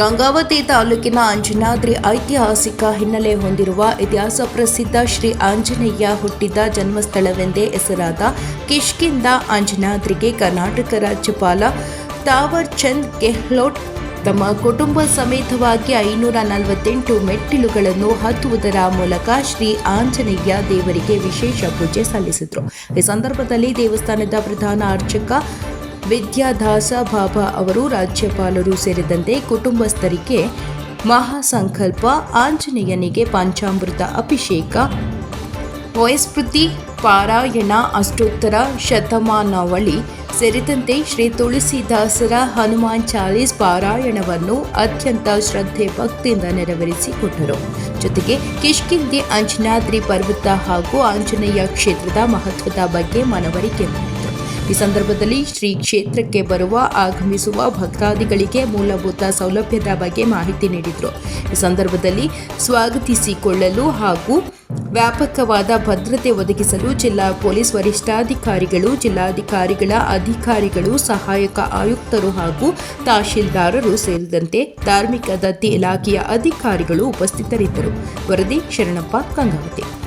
ಗಂಗಾವತಿ ತಾಲೂಕಿನ ಅಂಜನಾದ್ರಿ ಐತಿಹಾಸಿಕ ಹಿನ್ನೆಲೆ ಹೊಂದಿರುವ ಇತಿಹಾಸ ಪ್ರಸಿದ್ಧ ಶ್ರೀ ಆಂಜನೇಯ ಹುಟ್ಟಿದ ಜನ್ಮಸ್ಥಳವೆಂದೇ ಹೆಸರಾದ ಕಿಷ್ಕಿಂದ ಅಂಜನಾದ್ರಿಗೆ ಕರ್ನಾಟಕ ರಾಜ್ಯಪಾಲ ತಾವರ್ ಚಂದ್ ಗೆಹ್ಲೋಟ್ ತಮ್ಮ ಕುಟುಂಬ ಸಮೇತವಾಗಿ ಐನೂರ ನಲವತ್ತೆಂಟು ಮೆಟ್ಟಿಲುಗಳನ್ನು ಹತ್ತುವುದರ ಮೂಲಕ ಶ್ರೀ ಆಂಜನೇಯ ದೇವರಿಗೆ ವಿಶೇಷ ಪೂಜೆ ಸಲ್ಲಿಸಿದರು. ಈ ಸಂದರ್ಭದಲ್ಲಿ ದೇವಸ್ಥಾನದ ಪ್ರಧಾನ ಅರ್ಚಕ ವಿದ್ಯಾದಾಸ ಬಾಬಾ ಅವರು ರಾಜ್ಯಪಾಲರು ಸೇರಿದಂತೆ ಕುಟುಂಬಸ್ಥರಿಗೆ ಮಹಾಸಂಕಲ್ಪ, ಆಂಜನೇಯನಿಗೆ ಪಂಚಾಮೃತ ಅಭಿಷೇಕ ವಯಸ್ಪೃತಿ ಪಾರಾಯಣ, ಅಷ್ಟೋತ್ತರ, ಶತಮಾನಾವಳಿ ಸೇರಿದಂತೆ ಶ್ರೀ ತುಳಸಿದಾಸರ ಹನುಮಾನ್ ಚಾಲೀಸ್ ಪಾರಾಯಣವನ್ನು ಅತ್ಯಂತ ಶ್ರದ್ಧೆ ಭಕ್ತಿಯಿಂದ ನೆರವೇರಿಸಿಕೊಟ್ಟರು. ಜೊತೆಗೆ ಕಿಷ್ಕಿಂದಿ ಅಂಜನಾದ್ರಿ ಪರ್ವತ ಹಾಗೂ ಆಂಜನೇಯ ಕ್ಷೇತ್ರದ ಮಹತ್ವದ ಬಗ್ಗೆ ಮನವರಿಕೆ ಈ ಸಂದರ್ಭದಲ್ಲಿ ಶ್ರೀ ಕ್ಷೇತ್ರಕ್ಕೆ ಬರುವ, ಆಗಮಿಸುವ ಭಕ್ತಾದಿಗಳಿಗೆ ಮೂಲಭೂತ ಸೌಲಭ್ಯದ ಬಗ್ಗೆ ಮಾಹಿತಿ ನೀಡಿದರು. ಈ ಸಂದರ್ಭದಲ್ಲಿ ಸ್ವಾಗತಿಸಿಕೊಳ್ಳಲು ಹಾಗೂ ವ್ಯಾಪಕವಾದ ಭದ್ರತೆ ಒದಗಿಸಲು ಜಿಲ್ಲಾ ಪೊಲೀಸ್ ವರಿಷ್ಠಾಧಿಕಾರಿಗಳು, ಜಿಲ್ಲಾಧಿಕಾರಿಗಳ ಅಧಿಕಾರಿಗಳು, ಸಹಾಯಕ ಆಯುಕ್ತರು ಹಾಗೂ ತಹಶೀಲ್ದಾರರು ಸೇರಿದಂತೆ ಧಾರ್ಮಿಕ ದತ್ತಿ ಇಲಾಖೆಯ ಅಧಿಕಾರಿಗಳು ಉಪಸ್ಥಿತರಿದ್ದರು. ವರದಿ ಶರಣಪ್ಪ ಗಂಗಾವತಿ